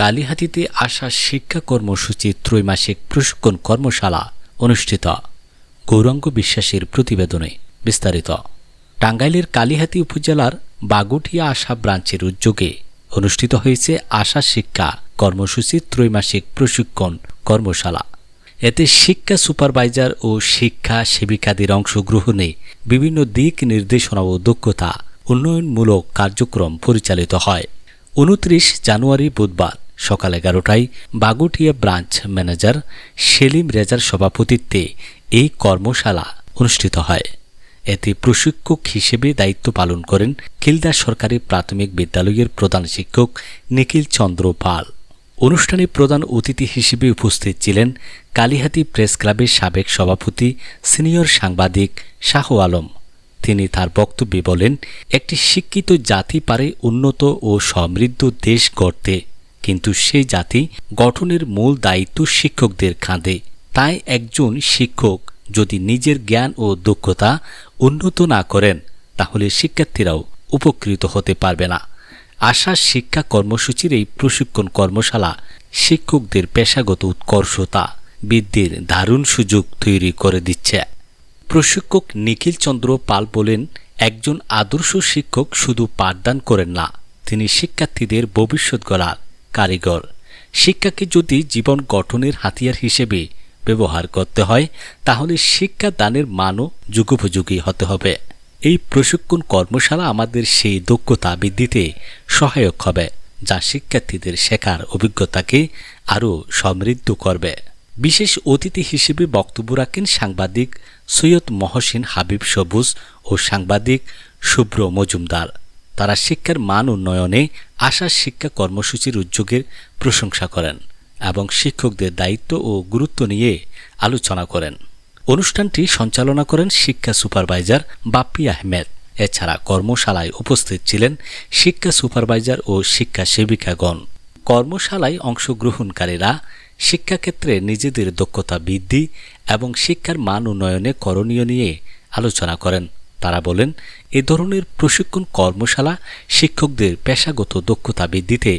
কালীহাতিতে আসা শিক্ষা কর্মসূচি ত্রৈমাসিক প্রশিক্ষণ কর্মশালা অনুষ্ঠিত। গৌরাঙ্গ বিশ্বাসের প্রতিবেদনে বিস্তারিত। টাঙ্গাইলের কালীহাতি উপজেলার বাগুটিয়া আশা ব্রাঞ্চের উদ্যোগে অনুষ্ঠিত হয়েছে আশা শিক্ষা কর্মসূচি ত্রৈমাসিক প্রশিক্ষণ কর্মশালা। এতে শিক্ষা সুপারভাইজার ও শিক্ষা সেবিকাদের অংশগ্রহণে বিভিন্ন দিক নির্দেশনা ও দক্ষতা উন্নয়নমূলক কার্যক্রম পরিচালিত হয়। উনত্রিশ জানুয়ারি বুধবার সকাল এগারোটায় বাগুটিয়া ব্রাঞ্চ ম্যানেজার সেলিম রেজার সভাপতিত্বে এই কর্মশালা অনুষ্ঠিত হয়। এতে প্রশিক্ষক হিসেবে দায়িত্ব পালন করেন কিলদা সরকারি প্রাথমিক বিদ্যালয়ের প্রধান শিক্ষক নিখিল চন্দ্র পাল। অনুষ্ঠানে প্রধান অতিথি হিসেবে উপস্থিত ছিলেন কালিহাতি প্রেস ক্লাবের সাবেক সভাপতি সিনিয়র সাংবাদিক শাহ আলম। তিনি তার বক্তব্যে বলেন, একটি শিক্ষিত জাতি পারে উন্নত ও সমৃদ্ধ দেশ গড়তে কিন্তু সেই জাতি গঠনের মূল দায়িত্ব শিক্ষকদের কাঁধে। তাই একজন শিক্ষক যদি নিজের জ্ঞান ও দক্ষতা উন্নত না করেন, তাহলে শিক্ষার্থীরাও উপকৃত হতে পারবে না। আশা শিক্ষা কর্মসূচির এই প্রশিক্ষণ কর্মশালা শিক্ষকদের পেশাগত উৎকর্ষতা বৃদ্ধির দারুণ সুযোগ তৈরি করে দিচ্ছে। প্রশিক্ষক নিখিল চন্দ্র পাল বলেন, একজন আদর্শ শিক্ষক শুধু পাঠদান করেন না, তিনি শিক্ষার্থীদের ভবিষ্যৎ গড়ার কারিগর। শিক্ষাকে যদি জীবন গঠনের হাতিয়ার হিসেবে ব্যবহার করতে হয়, তাহলে শিক্ষা দানের মানও যুগোপযোগী হতে হবে। এই প্রশিক্ষণ কর্মশালা আমাদের সেই দক্ষতা বৃদ্ধিতে সহায়ক হবে, যা শিক্ষার্থীদের শেখার অভিজ্ঞতাকে আরও সমৃদ্ধ করবে। বিশেষ অতিথি হিসেবে বক্তব্য রাখেন সাংবাদিক সৈয়দ মহসিন হাবিব সবুজ ও সাংবাদিক শুভ্র মজুমদার। তারা শিক্ষার মান উন্নয়নে আশা শিক্ষা কর্মসূচির উদ্যোগের প্রশংসা করেন এবং শিক্ষকদের দায়িত্ব ও গুরুত্ব নিয়ে আলোচনা করেন। অনুষ্ঠানটি সঞ্চালনা করেন শিক্ষা সুপারভাইজার বাপ্পি আহমেদ। এছাড়া কর্মশালায় উপস্থিত ছিলেন শিক্ষা সুপারভাইজার ও শিক্ষা সেবিকাগণ। কর্মশালায় অংশগ্রহণকারীরা শিক্ষাক্ষেত্রে নিজেদের দক্ষতা বৃদ্ধি এবং শিক্ষার মান উন্নয়নে করণীয় নিয়ে আলোচনা করেন। তারা বলেন, এ ধরনের প্রশিক্ষণ কর্মশালা শিক্ষকদের পেশাগত দক্ষতা বৃদ্ধিতে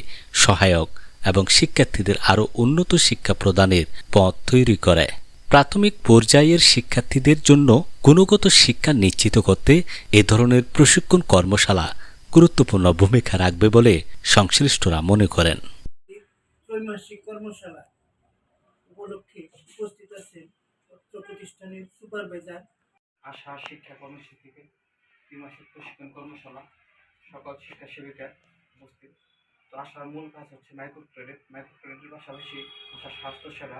সহায়ক এবং শিক্ষার্থীদের আরও উন্নত শিক্ষা প্রদানের পথ তৈরি করে। প্রাথমিক পর্যায়ের শিক্ষার্থীদের জন্য গুণগত শিক্ষা নিশ্চিত করতে এ ধরনের প্রশিক্ষণ কর্মশালা গুরুত্বপূর্ণ ভূমিকা রাখবে বলে সংশ্লিষ্টরা মনে করেন। কর্মশালা উপলক্ষে উপস্থিত আছেন প্রতিষ্ঠানের সুপারভাইজার আশা, শিক্ষা কর্মসূচিতে ত্রিমাসিক প্রশিক্ষণ কর্মশালা, সকল শিক্ষা সেবিকা উপস্থিত। তো আশার মূল কাজ হচ্ছে মাইক্রো ক্রেডিট মাইক্রো ক্রেডিটের পাশাপাশি আশার স্বাস্থ্যসেবা